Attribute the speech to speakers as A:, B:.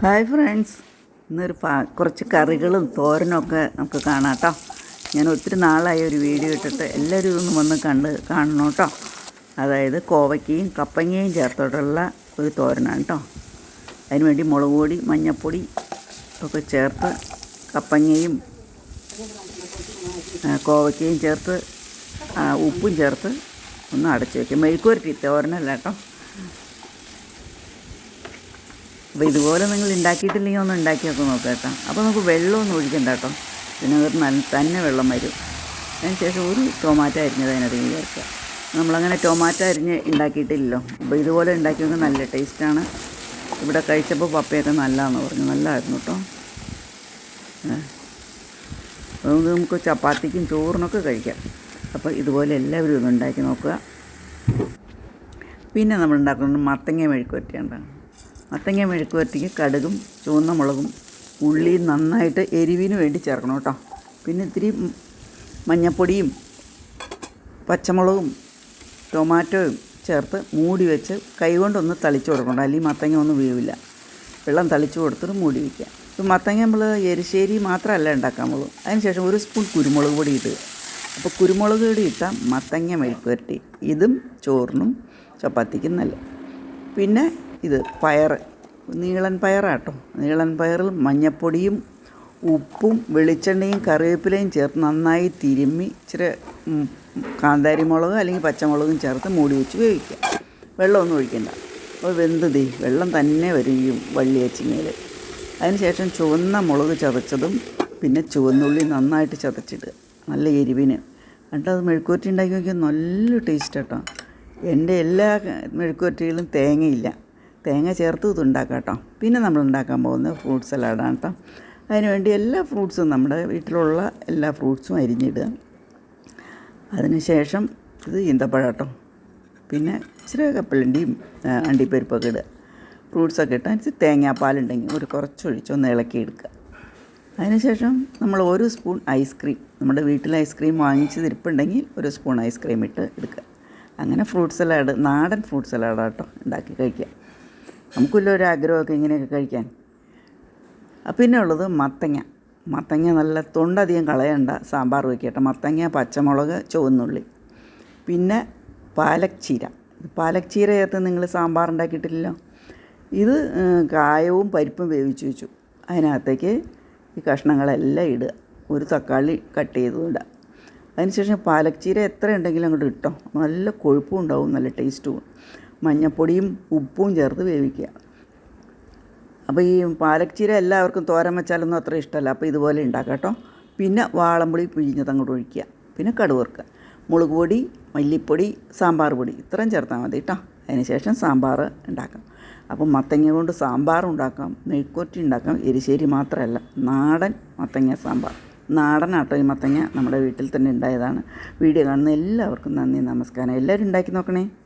A: Hi friends. ഇന്നൊരു പാ കുറച്ച് കറികളും തോരനൊക്കെ നമുക്ക് കാണാം കേട്ടോ. ഞാൻ ഒത്തിരി നാളായി ഒരു വീഡിയോ ഇട്ടിട്ട് എല്ലാവരും ഒന്ന് വന്ന് കണ്ട് കാണണം കേട്ടോ. അതായത് കോവയ്ക്കയും കപ്പങ്ങയും ചേർത്തോട്ടുള്ള ഒരു തോരനാണ് കേട്ടോ. അതിനുവേണ്ടി മുളക് പൊടി മഞ്ഞൾപ്പൊടി ഒക്കെ ചേർത്ത് കപ്പങ്ങയും കോവയ്ക്കയും ചേർത്ത് ഉപ്പും ചേർത്ത് ഒന്ന് അടച്ചു വയ്ക്കും മെഴുക്കുവരട്ടി തോരനല്ല കേട്ടോ. അപ്പോൾ ഇതുപോലെ നിങ്ങൾ ഉണ്ടാക്കിയിട്ടില്ലെങ്കിൽ ഒന്ന് ഉണ്ടാക്കിയൊക്കെ നോക്കാം കേട്ടോ. അപ്പോൾ നമുക്ക് വെള്ളമൊന്നും ഒഴിക്കണ്ട കേട്ടോ. ഇതിനകത്ത് നല്ല തന്നെ വെള്ളം വരും. അതിന് ശേഷം ഒരു ടൊമാറ്റോ അരിഞ്ഞത് അതിനകത്ത് ചേർക്കുക നമ്മളങ്ങനെ ടൊമാറ്റോ അരിഞ്ഞ് ഉണ്ടാക്കിയിട്ടില്ലല്ലോ അപ്പോൾ ഇതുപോലെ ഉണ്ടാക്കി നോക്കുക നല്ല ടേസ്റ്റാണ് ഇവിടെ കഴിച്ചപ്പോൾ പപ്പയൊക്കെ നല്ലതാണെന്ന് പറഞ്ഞു. നല്ലതായിരുന്നു കേട്ടോ. അതുകൊണ്ട് നമുക്ക് ചപ്പാത്തിക്കും ചോറിനൊക്കെ കഴിക്കാം. അപ്പോൾ ഇതുപോലെ എല്ലാവരും ഒന്ന് ഉണ്ടാക്കി നോക്കുക. പിന്നെ നമ്മൾ ഉണ്ടാക്കുന്നത് മത്തങ്ങ മെഴുക്കുവരട്ടിയാണ് മത്തങ്ങ മെഴുക്കുവരട്ടിക്ക് കടുകും ചുവന്ന മുളകും ഉള്ളിയും നന്നായിട്ട് എരിവിന് വേണ്ടി ചേർക്കണം കേട്ടോ. പിന്നെ ഇത്തിരി മഞ്ഞപ്പൊടിയും പച്ചമുളകും ടൊമാറ്റോയും ചേർത്ത് മൂടി വെച്ച് കൈകൊണ്ടൊന്ന് തളിച്ചു കൊടുക്കണം അല്ലെങ്കിൽ മത്തങ്ങ ഒന്നും വീവില്ല. വെള്ളം തളിച്ചു കൊടുത്തിട്ട് മൂടി വയ്ക്കുക ഇപ്പം മത്തങ്ങ നമ്മൾ എരിശ്ശേരി മാത്രമല്ല ഉണ്ടാക്കാൻ പോകും അതിനുശേഷം ഒരു സ്പൂൺ കുരുമുളക് പൊടി ഇടുക അപ്പോൾ കുരുമുളക് പൊടി ഇട്ടാൽ മത്തങ്ങ മെഴുക്ക് വരട്ടി ഇതും ചോറിനും ചപ്പാത്തിക്കും നല്ല പിന്നെ ഇത് പയർ നീളൻ പയറാട്ടോ. നീളൻ പയറിൽ മഞ്ഞപ്പൊടിയും ഉപ്പും വെളിച്ചെണ്ണയും കറിവേപ്പിലയും ചേർത്ത് നന്നായി തിരുമ്മി ഇച്ചിരി കാന്താരി മുളക് അല്ലെങ്കിൽ പച്ചമുളകും ചേർത്ത് മൂടി വെച്ച് വേവിക്കുക. വെള്ളമൊന്നും ഒഴിക്കണ്ട. അപ്പോൾ വെന്ത് തീ വെള്ളം തന്നെ വരും ഈ വള്ളി അച്ചിങ്ങയിൽ അതിനുശേഷം ചുവന്ന മുളക് ചതച്ചതും പിന്നെ ചുവന്നുള്ളി നന്നായിട്ട് ചതച്ചിടുക. നല്ല എരിവിന്. എന്നിട്ട് അത് മെഴുക്കുവരട്ടി ഉണ്ടാക്കി നോക്കിയാൽ നല്ല ടേസ്റ്റ് കേട്ടോ എന്റെ എല്ലാ മെഴുക്കുവരട്ടികളും തേങ്ങയില്ല. തേങ്ങ ചേർത്ത് ഇതുണ്ടാക്കാം കേട്ടോ. പിന്നെ നമ്മൾ ഉണ്ടാക്കാൻ പോകുന്നത് ഫ്രൂട്ട് സലാഡാണ് കേട്ടോ. അതിനുവേണ്ടി എല്ലാ ഫ്രൂട്ട്സും നമ്മുടെ വീട്ടിലുള്ള എല്ലാ ഫ്രൂട്ട്സും അരിഞ്ഞിടുക. അതിനുശേഷം ഇത് ഈന്തപ്പഴം കേട്ടോ. പിന്നെ ഇച്ചിരി കപ്പലണ്ടിയും അണ്ടിപ്പരിപ്പൊക്കെ ഇടുക. ഫ്രൂട്ട്സൊക്കെ ഇട്ടാൽ ഇച്ചിരി തേങ്ങാപ്പാലുണ്ടെങ്കിൽ ഒരു കുറച്ചൊഴിച്ച് ഒന്ന് ഇളക്കി എടുക്കുക. അതിനുശേഷം നമ്മൾ ഒരു സ്പൂൺ ഐസ്ക്രീം നമ്മുടെ വീട്ടിൽ ഐസ്ക്രീം വാങ്ങിച്ച് തിരിപ്പുണ്ടെങ്കിൽ ഒരു സ്പൂൺ ഐസ്ക്രീം ഇട്ട് എടുക്കുക. അങ്ങനെ ഫ്രൂട്ട് സലാഡ് നാടൻ ഫ്രൂട്ട് സലാഡ് കേട്ടോ ഉണ്ടാക്കി കഴിക്കുക. നമുക്കില്ല ഒരു ആഗ്രഹമൊക്കെ ഇങ്ങനെയൊക്കെ കഴിക്കാൻ. പിന്നെ ഉള്ളത് മത്തങ്ങ. മത്തങ്ങ നല്ല തൊണ്ടധികം കളയണ്ട സാമ്പാർ വയ്ക്കട്ടെ മത്തങ്ങ പച്ചമുളക് ചുവന്നുള്ളി. പിന്നെ പാലക് ചീര പാലക് ചേർത്ത് നിങ്ങൾ സാമ്പാർ ഉണ്ടാക്കിയിട്ടില്ലല്ലോ? ഇത് കായവും പരിപ്പും വേവിച്ച് വെച്ചു. അതിനകത്തേക്ക് ഈ കഷ്ണങ്ങളെല്ലാം ഇടുക. ഒരു തക്കാളി കട്ട് ചെയ്ത് ഇടുക. അതിനുശേഷം പാലക് ചീര എത്ര ഉണ്ടെങ്കിലും അങ്ങോട്ട് ഇട്ടോ. നല്ല കൊഴുപ്പും ഉണ്ടാവും നല്ല ടേസ്റ്റും. മഞ്ഞപ്പൊടിയും ഉപ്പും ചേർത്ത് വേവിക്കുക. അപ്പോൾ ഈ പാലക്ചീര എല്ലാവർക്കും തോരൻ വെച്ചാലൊന്നും അത്ര ഇഷ്ടമല്ല. അപ്പോൾ ഇതുപോലെ ഉണ്ടാക്കാം കേട്ടോ. പിന്നെ വാളംപുളി പിഴിഞ്ഞത് അങ്ങോട്ട് ഒഴിക്കുക. പിന്നെ കടുവറുക്കുക മുളക് പൊടി മല്ലിപ്പൊടി സാമ്പാർ പൊടി ഇത്രയും ചേർത്താൽ മതി കേട്ടോ. അതിന് ശേഷം സാമ്പാർ ഉണ്ടാക്കാം. അപ്പോൾ മത്തങ്ങ കൊണ്ട് സാമ്പാർ ഉണ്ടാക്കാം. നെയ്ക്കൊറ്റി ഉണ്ടാക്കാം. എരിശ്ശേരി മാത്രമല്ല നാടൻ മത്തങ്ങ സാമ്പാർ. നാടനാട്ടോ ഈ മത്തങ്ങ നമ്മുടെ വീട്ടിൽ തന്നെ ഉണ്ടായതാണ്. വീഡിയോ കാണുന്ന എല്ലാവർക്കും നന്ദി നമസ്കാരം. എല്ലാവരും ഉണ്ടാക്കി നോക്കണേ.